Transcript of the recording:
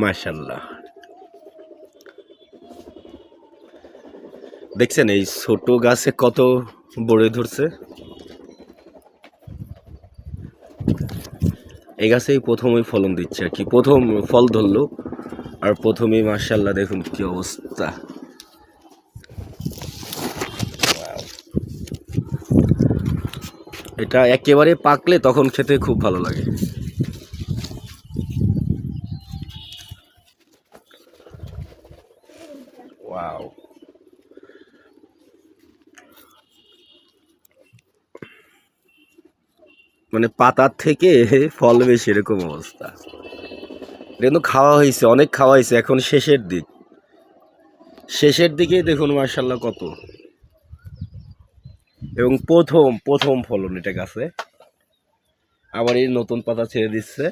মাশাল্লাহ দেখছেন এই ছোট গাছে কত বড়ে ধরছে? এই গাছেই প্রথমেই ফলন দিচ্ছে আর কি। প্রথম ফল ধরলো আর প্রথমেই মার্শাল্লাহ দেখুন কি অবস্থা। এটা একেবারে পাকলে তখন খেতে খুব ভালো লাগে। ওয়াও মানে পাতার থেকে ফল বেশি, এরকম অবস্থা। কিন্তু খাওয়া হয়েছে, অনেক খাওয়া হয়েছে, এখন শেষের দিক। শেষের দিকে দেখুন মার্শাল্লাহ কত। এবং প্রথম প্রথম ফলন এটা গাছে। আবার এই নতুন পাতা ছেড়ে দিচ্ছে।